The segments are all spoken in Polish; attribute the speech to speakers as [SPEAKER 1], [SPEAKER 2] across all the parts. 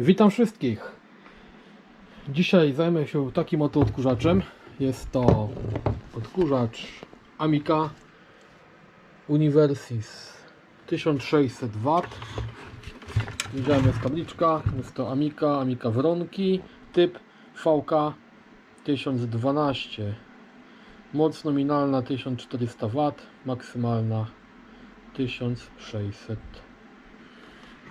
[SPEAKER 1] Witam wszystkich. Dzisiaj zajmę się takim oto odkurzaczem. Jest to odkurzacz Amica Universis 1600 W. Widziałem jest tabliczka. Jest to Amica, Amica Wronki, typ VK 1012. Moc nominalna 1400 W, maksymalna 1600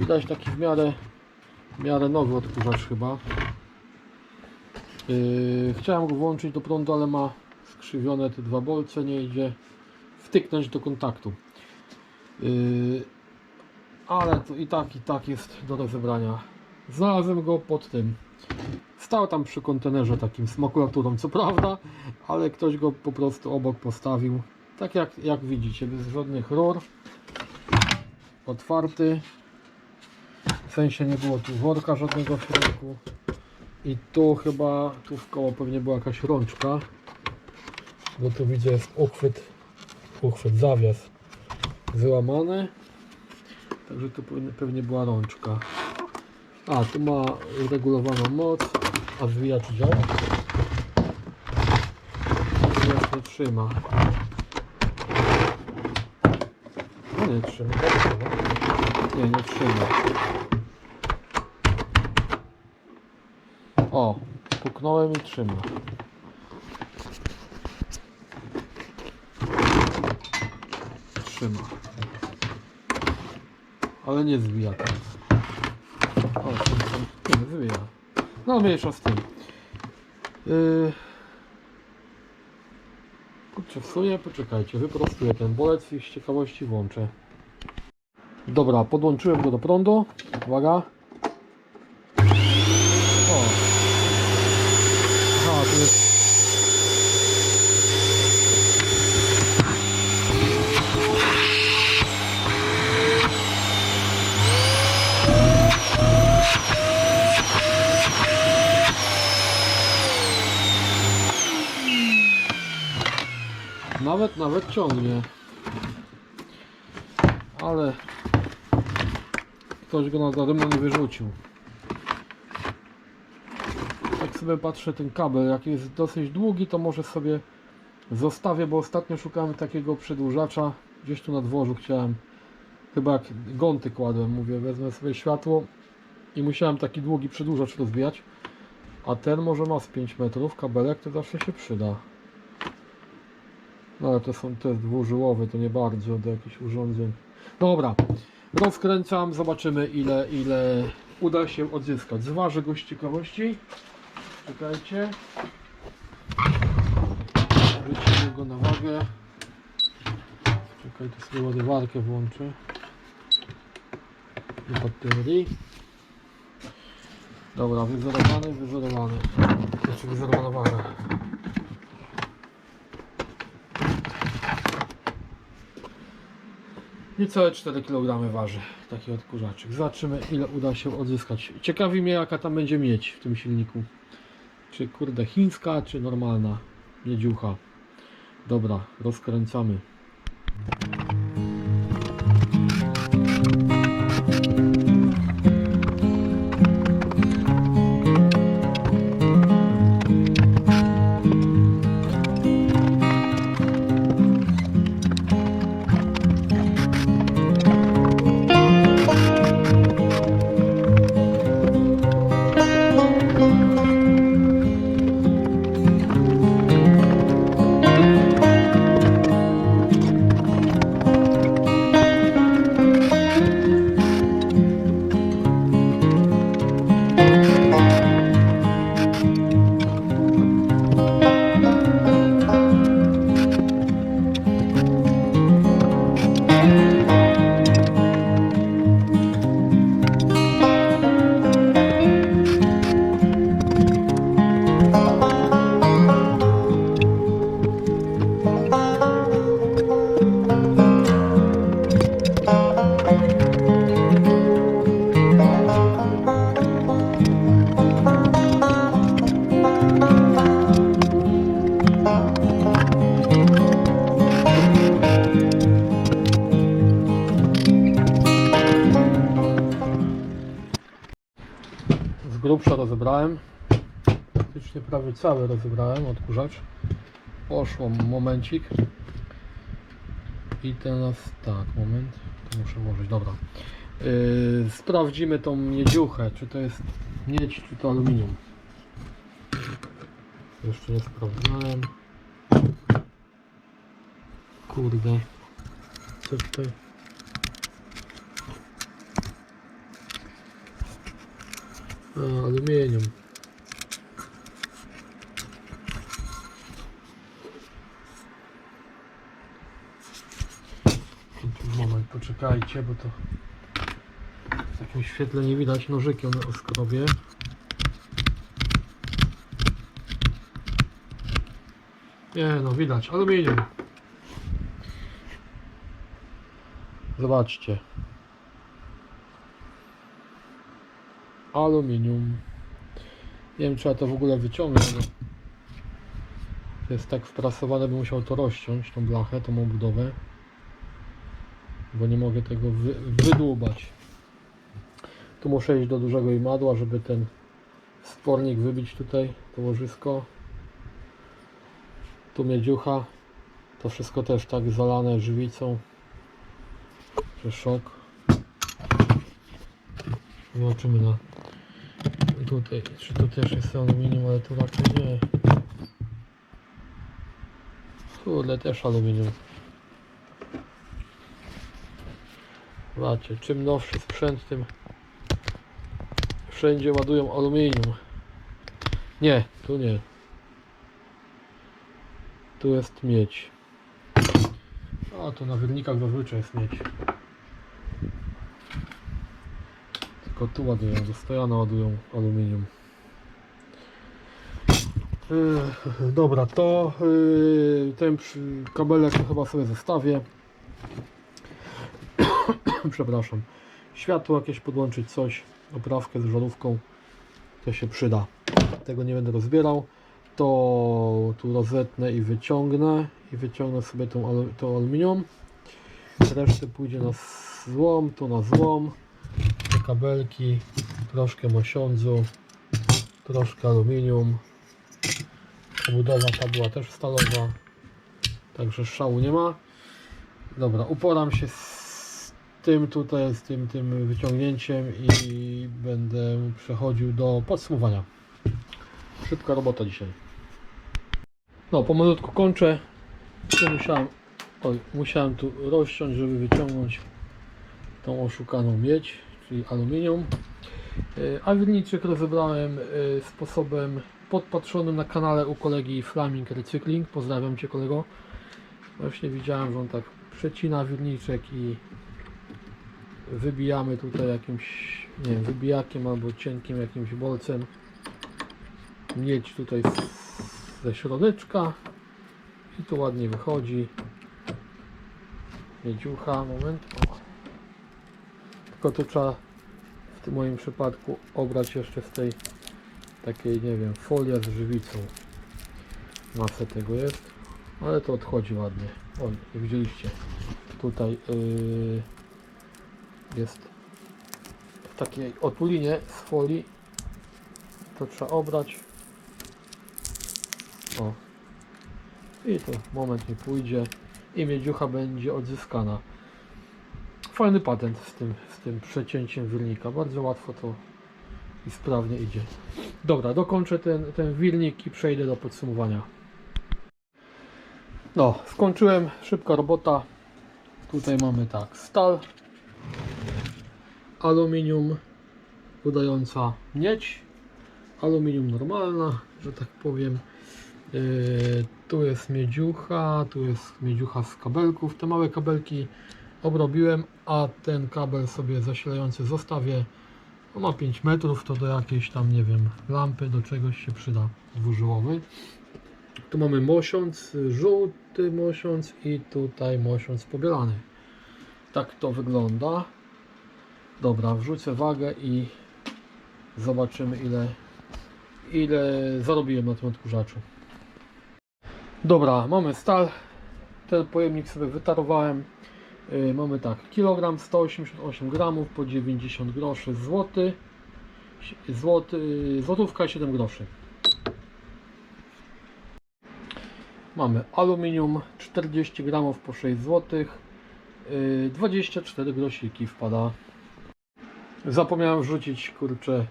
[SPEAKER 1] Widać taki w miarę miarę nowy odkurzacz chyba. Yy, chciałem go włączyć do prądu, ale ma skrzywione te dwa bolce, nie idzie wtyknąć do kontaktu. Yy, ale to i tak, i tak jest do rozebrania. Znalazłem go pod tym. Stał tam przy kontenerze takim z makulaturą, co prawda, ale ktoś go po prostu obok postawił. Tak jak, jak widzicie, bez żadnych rur. Otwarty. Sensie nie było tu worka żadnego w środku. I tu chyba, tu w koło pewnie była jakaś rączka. Bo tu widzę jest uchwyt, uchwyt, zawias wyłamany. Także tu pewnie- była rączka. A, tu ma regulowaną moc, a zwijacz działa. Zwijacz nie trzyma. Nie trzyma. Nie, nie trzyma. O, puknąłem i trzyma. Trzyma. Ale nie zwija teraz. O, nie zwija. No, mniejsza z tym. Yy... Kurczę, w sumie, poczekajcie, wyprostuję ten bolec i z ciekawości włączę. Dobra, podłączyłem go do prądu. Uwaga. O. Aha, tu jest. Nawet, nawet ciągnie. Ale ktoś go na daremno nie wyrzucił. Tak sobie patrzę ten kabel, jak jest dosyć długi, to może sobie zostawię, bo ostatnio szukałem takiego przedłużacza. Gdzieś tu na dworzu chciałem, chyba jak gąty kładłem, mówię, wezmę sobie światło i musiałem taki długi przedłużacz rozwijać. A ten może ma z 5 metrów, kabelek to zawsze się przyda. No ale to są to jest dwużyłowy, to nie bardzo do jakichś urządzeń. Dobra, rozkręcam, zobaczymy ile, ile uda się odzyskać. Zważę go z ciekawości. Czekajcie. Wrócimy go na wagę. Czekaj, tu sobie ładowarkę włączę. Do baterii. Dobra, wyzerowany, wyzerowany. Znaczy wyzerowana waga. Niecałe 4 kg waży taki odkurzaczek. Zobaczymy ile uda się odzyskać. Ciekawi mnie jaka tam będzie mieć w tym silniku. Czy kurde chińska, czy normalna miedziucha. Dobra, rozkręcamy. Grubsza rozebrałem. Praktycznie prawie cały rozebrałem odkurzacz. Poszło momencik. I teraz tak, moment. To muszę włożyć, dobra. Yy, sprawdzimy tą miedziuchę, czy to jest miedź, czy to aluminium. Jeszcze nie sprawdzałem. Kurde. Co tutaj? A, aluminium. Moment, poczekajcie, bo to w takim świetle nie widać nożykiem oskrobię. Nie no, widać, aluminium. Zobaczcie. Aluminium. Nie wiem, czy ja to w ogóle wyciągnę. jest tak wprasowane, bym musiał to rozciąć, tą blachę, tą obudowę. Bo nie mogę tego wy, wydłubać. Tu muszę iść do dużego imadła, żeby ten spornik wybić tutaj, to łożysko. Tu miedziucha. To wszystko też tak zalane żywicą. Czy szok. Zobaczymy na tutaj, czy to też jest aluminium, ale tu raczej nie. Kurde, też aluminium. Zobaczcie, czym nowszy sprzęt, tym wszędzie ładują aluminium. Nie, tu nie. Tu jest miedź. A to na wyrnikach zazwyczaj jest miedź. Tylko tu ładują, do stojana ładują aluminium. Ech, Dobra, to yy, ten kabelek to chyba sobie zostawię. Przepraszam. Światło jakieś podłączyć, coś, oprawkę z żarówką, to się przyda. Tego nie będę rozbierał. To tu rozetnę i wyciągnę i wyciągnę sobie tą, to aluminium. Resztę pójdzie na złom, tu na złom. Kabelki, troszkę mosiądzu, troszkę aluminium. Obudowa ta była też stalowa, także szału nie ma. Dobra, uporam się z tym tutaj, z tym, tym wyciągnięciem i będę przechodził do podsumowania. Szybka robota dzisiaj. No, pomalutku kończę. Tu musiałem, oj, musiałem tu rozciąć, żeby wyciągnąć tą oszukaną miedź, czyli aluminium. Yy, A wirniczek rozebrałem yy, sposobem podpatrzonym na kanale u kolegi Flaming Recykling. Pozdrawiam Cię kolego. Właśnie widziałem, że on tak przecina wirniczek i wybijamy tutaj jakimś, nie wiem, wybijakiem albo cienkim jakimś bolcem miedź tutaj ze środeczka i tu ładnie wychodzi miedziucha, moment. Tylko to trzeba w tym moim przypadku obrać jeszcze z tej takiej, nie wiem, folia z żywicą. Masę tego jest ale to odchodzi ładnie. Jak widzieliście tutaj yy, jest w takiej otulinie z folii. To trzeba obrać. O. I to moment nie pójdzie. I miedziucha będzie odzyskana fajny patent z tym, z tym przecięciem wirnika bardzo łatwo to i sprawnie idzie. Dobra, dokończę ten, ten wirnik i przejdę do podsumowania. No, skończyłem, szybka robota. Tutaj mamy tak, stal aluminium udająca miedź aluminium normalna, że tak powiem. Yy, tu jest miedziucha, tu jest miedziucha z kabelków. Te małe kabelki obrobiłem, a ten kabel sobie zasilający zostawię. On ma 5 metrów, to do jakiejś tam, nie wiem, lampy, do czegoś się przyda dwużyłowy. Tu mamy mosiąc, żółty mosiąc i tutaj mosiąc pobielany. Tak to wygląda. Dobra, wrzucę wagę i zobaczymy ile, ile zarobiłem na tym odkurzaczu. Dobra, mamy stal. Ten pojemnik sobie wytarowałem. Yy, mamy tak, kilogram 188 gramów po 90 groszy złoty. złoty, złotówka i 7 groszy. Mamy aluminium 40 gramów po 6 zł. Yy, 24 grosiki wpada. Zapomniałem wrzucić kurczę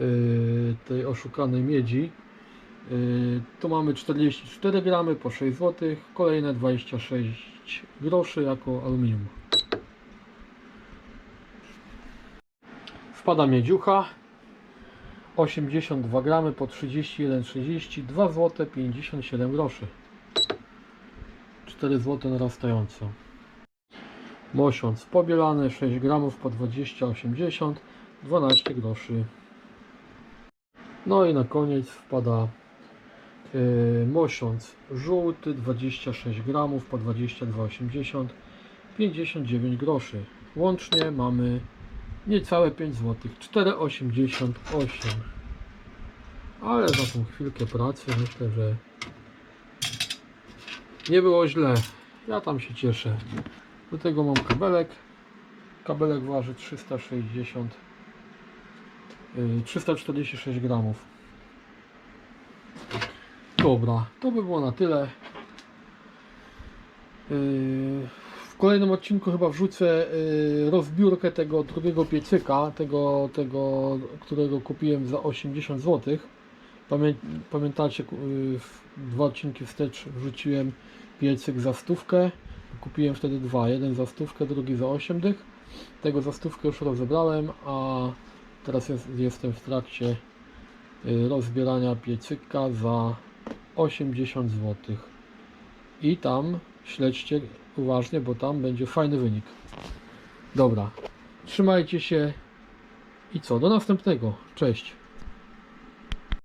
[SPEAKER 1] yy, tej oszukanej miedzi. Yy, tu mamy 44 gramy po 6 zł, kolejne 26 groszy jako aluminium. Wpada miedziucha 82 gramy po 31,30 2 zł 57 groszy. 4 zł narastająco. Mosiąc pobielany 6 gramów po 20,80 12 groszy. No i na koniec wpada mosiąc żółty 26 gramów po 22,80 59 groszy. Łącznie mamy niecałe 5 zł 4,88 ale za tą chwilkę pracy myślę, że nie było źle. Ja tam się cieszę. Do tego mam kabelek. Kabelek waży 360 yy, 346 gramów dobra, to by było na tyle Yy, w kolejnym odcinku chyba wrzucę yy, rozbiórkę tego drugiego piecyka, tego, tego, którego kupiłem za 80 zł. Pamię, pamiętacie, yy, w- dwa odcinki wstecz wrzuciłem piecyk za stówkę. Kupiłem wtedy dwa, jeden za stówkę, drugi za 8 dych. Tego za stówkę już rozebrałem, a teraz jest, jestem w trakcie rozbierania piecyka za 80 zł. I tam śledźcie uważnie, bo tam będzie fajny wynik. Dobra, trzymajcie się i co? Do następnego. Cześć.